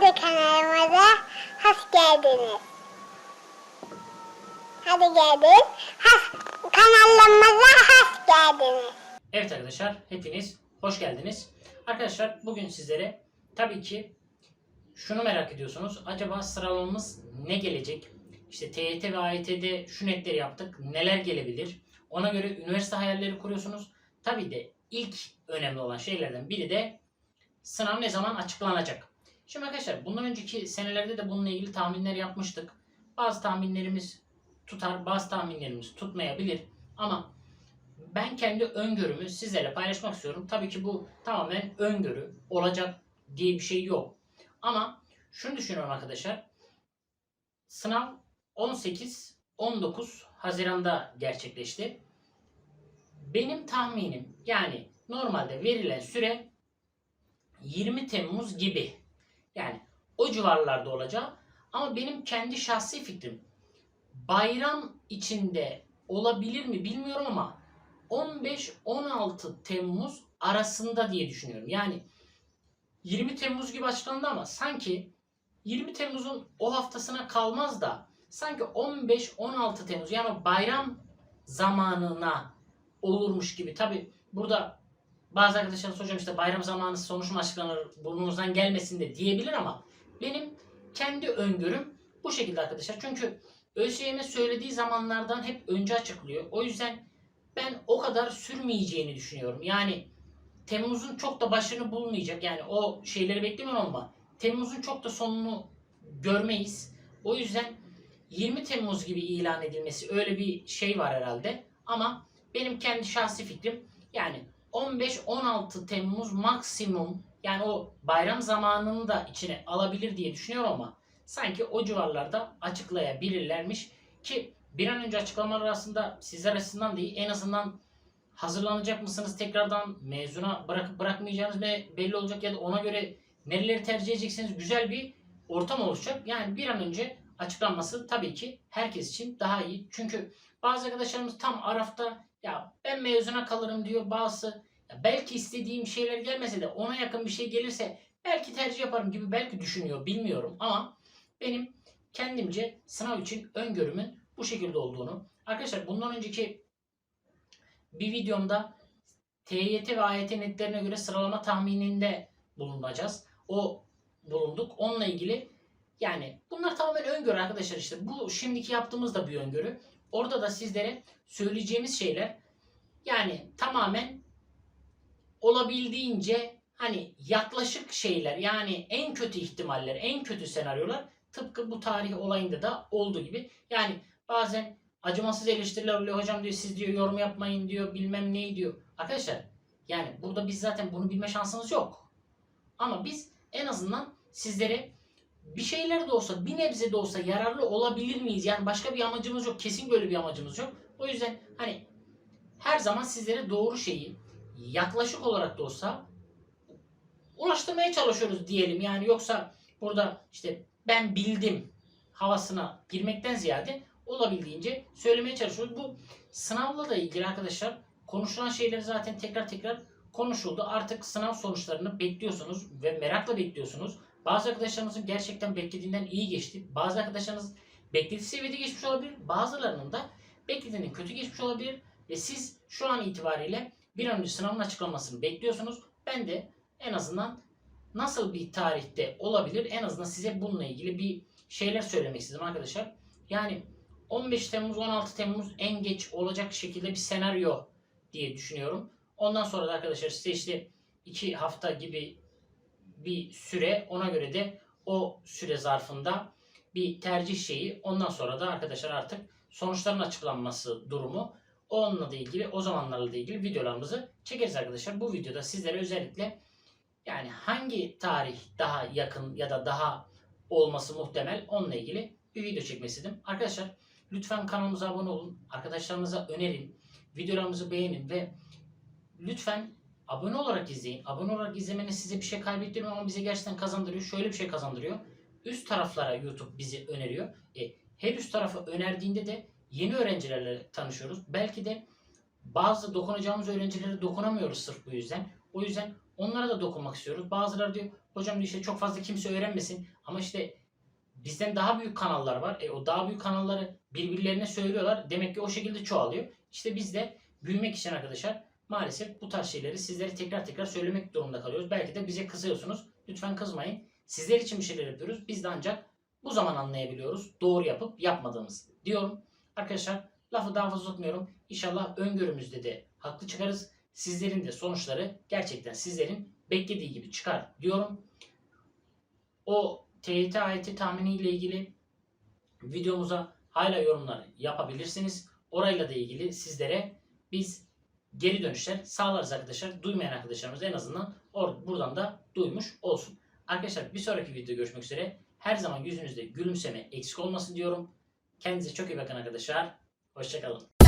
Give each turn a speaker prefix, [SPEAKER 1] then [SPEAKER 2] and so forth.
[SPEAKER 1] Hadi kanalımıza hoş geldiniz. Hadi geldin. Has, kanalımıza hoş geldiniz.
[SPEAKER 2] Evet arkadaşlar hepiniz hoş geldiniz. Arkadaşlar bugün sizlere tabii ki şunu merak ediyorsunuz. Acaba sıralamamız ne gelecek? İşte TYT ve AYT'de şu netleri yaptık. Neler gelebilir? Ona göre üniversite hayalleri kuruyorsunuz. Tabii de ilk önemli olan şeylerden biri de sınav ne zaman açıklanacak? Şimdi arkadaşlar bundan önceki senelerde de bununla ilgili tahminler yapmıştık. Bazı tahminlerimiz tutar, bazı tahminlerimiz tutmayabilir. Ama ben kendi öngörümü sizlerle paylaşmak istiyorum. Tabii ki bu tamamen öngörü olacak diye bir şey yok. Ama şunu düşünüyorum arkadaşlar. Sınav 18-19 Haziran'da gerçekleşti. Benim tahminim yani normalde verilen süre 20 Temmuz gibi. Yani o civarlarda olacak. Ama benim kendi şahsi fikrim bayram içinde olabilir mi bilmiyorum ama 15-16 Temmuz arasında diye düşünüyorum. Yani 20 Temmuz gibi açıklandı ama sanki 20 Temmuz'un o haftasına kalmaz da sanki 15-16 Temmuz yani bayram zamanına olurmuş gibi. Tabi burada bazı arkadaşlarımız hocam işte bayram zamanı sonuç açıklanır burnunuzdan gelmesin de diyebilir ama benim kendi öngörüm bu şekilde arkadaşlar. Çünkü ÖSYM söylediği zamanlardan hep önce açıklıyor. O yüzden ben o kadar sürmeyeceğini düşünüyorum. Yani Temmuz'un çok da başını bulmayacak. Yani o şeyleri beklemiyorum ama Temmuz'un çok da sonunu görmeyiz. O yüzden 20 Temmuz gibi ilan edilmesi öyle bir şey var herhalde. Ama benim kendi şahsi fikrim yani 15-16 Temmuz maksimum yani o bayram zamanını da içine alabilir diye düşünüyorum ama sanki o civarlarda açıklayabilirlermiş ki bir an önce açıklamalar arasında sizler açısından değil en azından hazırlanacak mısınız tekrardan mezuna bırakıp bırakmayacağınız be- belli olacak ya da ona göre nereleri tercih edeceksiniz güzel bir ortam oluşacak. Yani bir an önce açıklanması tabii ki herkes için daha iyi. Çünkü bazı arkadaşlarımız tam arafta ya ben mezuna kalırım diyor bazısı ya belki istediğim şeyler gelmese de ona yakın bir şey gelirse belki tercih yaparım gibi belki düşünüyor bilmiyorum ama benim kendimce sınav için öngörümün bu şekilde olduğunu. Arkadaşlar bundan önceki bir videomda TYT ve AYT netlerine göre sıralama tahmininde bulunacağız. O bulunduk. Onunla ilgili yani bunlar tamamen öngörü arkadaşlar işte. Bu şimdiki yaptığımız da bir öngörü. Orada da sizlere söyleyeceğimiz şeyler yani tamamen olabildiğince hani yaklaşık şeyler yani en kötü ihtimaller, en kötü senaryolar tıpkı bu tarih olayında da olduğu gibi. Yani bazen acımasız eleştiriler oluyor. Hocam diyor siz diyor yorum yapmayın diyor bilmem neyi diyor. Arkadaşlar yani burada biz zaten bunu bilme şansımız yok. Ama biz en azından sizlere bir şeyler de olsa bir nebze de olsa yararlı olabilir miyiz? Yani başka bir amacımız yok. Kesin böyle bir amacımız yok. O yüzden hani her zaman sizlere doğru şeyi yaklaşık olarak da olsa ulaştırmaya çalışıyoruz diyelim. Yani yoksa burada işte ben bildim havasına girmekten ziyade olabildiğince söylemeye çalışıyoruz. Bu sınavla da ilgili arkadaşlar konuşulan şeyler zaten tekrar tekrar konuşuldu. Artık sınav sonuçlarını bekliyorsunuz ve merakla bekliyorsunuz. Bazı arkadaşlarımızın gerçekten beklediğinden iyi geçti. Bazı arkadaşlarınız beklediği seviyede geçmiş olabilir. Bazılarının da beklediğinden kötü geçmiş olabilir. Ve siz şu an itibariyle bir an önce sınavın açıklanmasını bekliyorsunuz. Ben de en azından nasıl bir tarihte olabilir en azından size bununla ilgili bir şeyler söylemek istedim arkadaşlar. Yani 15 Temmuz 16 Temmuz en geç olacak şekilde bir senaryo diye düşünüyorum. Ondan sonra da arkadaşlar size işte 2 hafta gibi bir süre ona göre de o süre zarfında bir tercih şeyi ondan sonra da arkadaşlar artık sonuçların açıklanması durumu onunla da ilgili o zamanlarla da ilgili videolarımızı çekeriz arkadaşlar. Bu videoda sizlere özellikle yani hangi tarih daha yakın ya da daha olması muhtemel onunla ilgili bir video çekmek istedim. Arkadaşlar lütfen kanalımıza abone olun. Arkadaşlarınıza önerin. Videolarımızı beğenin ve lütfen abone olarak izleyin. Abone olarak izlemeniz size bir şey kaybettirmiyor ama bize gerçekten kazandırıyor. Şöyle bir şey kazandırıyor. Üst taraflara YouTube bizi öneriyor. E, her üst tarafı önerdiğinde de yeni öğrencilerle tanışıyoruz. Belki de bazı dokunacağımız öğrencilere dokunamıyoruz sırf bu yüzden. O yüzden onlara da dokunmak istiyoruz. Bazıları diyor Hocam diyor işte çok fazla kimse öğrenmesin. Ama işte bizden daha büyük kanallar var. E, o daha büyük kanalları birbirlerine söylüyorlar. Demek ki o şekilde çoğalıyor. İşte biz de büyümek için arkadaşlar maalesef bu tarz şeyleri sizlere tekrar tekrar söylemek durumunda kalıyoruz. Belki de bize kızıyorsunuz. Lütfen kızmayın. Sizler için bir şeyler yapıyoruz. Biz de ancak bu zaman anlayabiliyoruz. Doğru yapıp yapmadığımız diyorum. Arkadaşlar lafı daha fazla tutmuyorum. İnşallah öngörümüzde de haklı çıkarız. Sizlerin de sonuçları gerçekten sizlerin beklediği gibi çıkar diyorum. O TYT ayeti tahminiyle ilgili videomuza hala yorumlar yapabilirsiniz. Orayla da ilgili sizlere biz geri dönüşler sağlarız arkadaşlar. Duymayan arkadaşlarımız en azından or buradan da duymuş olsun. Arkadaşlar bir sonraki videoda görüşmek üzere. Her zaman yüzünüzde gülümseme eksik olmasın diyorum. Kendinize çok iyi bakın arkadaşlar. Hoşçakalın.